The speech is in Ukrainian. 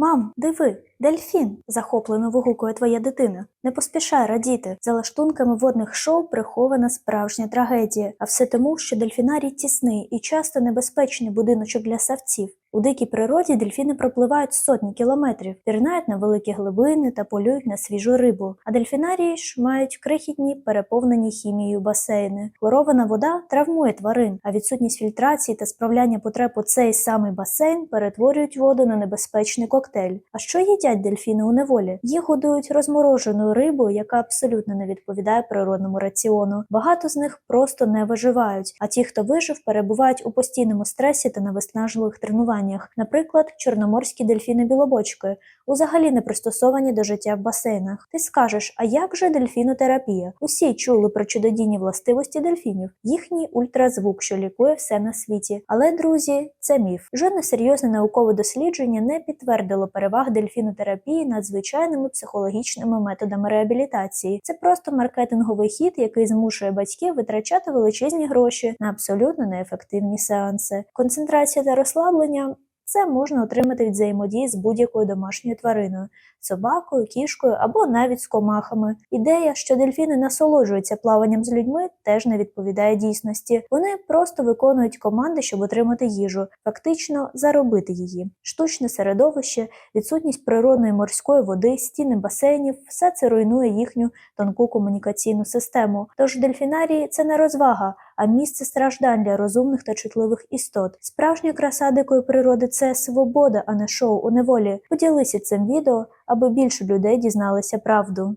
Мам, диви, дельфін! захоплено вигукує твоя дитина. Не поспішай радіти. За лаштунками водних шоу прихована справжня трагедія, а все тому, що дельфінарій тісний і часто небезпечний будиночок для савців. У дикій природі дельфіни пропливають сотні кілометрів, пірнають на великі глибини та полюють на свіжу рибу. А дельфінарії ж мають крихітні, переповнені хімією басейни. Хлорована вода травмує тварин, а відсутність фільтрації та справляння потреб у цей самий басейн перетворюють воду на небезпечний коктейль. А що їдять дельфіни у неволі? Їх годують розмороженою рибою, яка абсолютно не відповідає природному раціону. Багато з них просто не виживають, а ті, хто вижив, перебувають у постійному стресі та на виснажливих тренуваннях. Наприклад, чорноморські дельфіни білобочки узагалі не пристосовані до життя в басейнах. Ти скажеш, а як же дельфінотерапія? Усі чули про чудодійні властивості дельфінів, їхній ультразвук, що лікує все на світі. Але, друзі, це міф. Жодне серйозне наукове дослідження не підтвердило переваг дельфінотерапії над звичайними психологічними методами реабілітації. Це просто маркетинговий хід, який змушує батьків витрачати величезні гроші на абсолютно неефективні сеанси. Концентрація та розслаблення. Це можна отримати від взаємодії з будь-якою домашньою твариною, собакою, кішкою або навіть з комахами. Ідея, що дельфіни насолоджуються плаванням з людьми, теж не відповідає дійсності. Вони просто виконують команди, щоб отримати їжу, фактично заробити її. Штучне середовище, відсутність природної морської води, стіни басейнів все це руйнує їхню тонку комунікаційну систему. Тож дельфінарії це не розвага, а місце страждань для розумних та чутливих істот. Справжня краса дикої природи це свобода, а не шоу у неволі. Поділися цим відео, аби більше людей дізналися правду.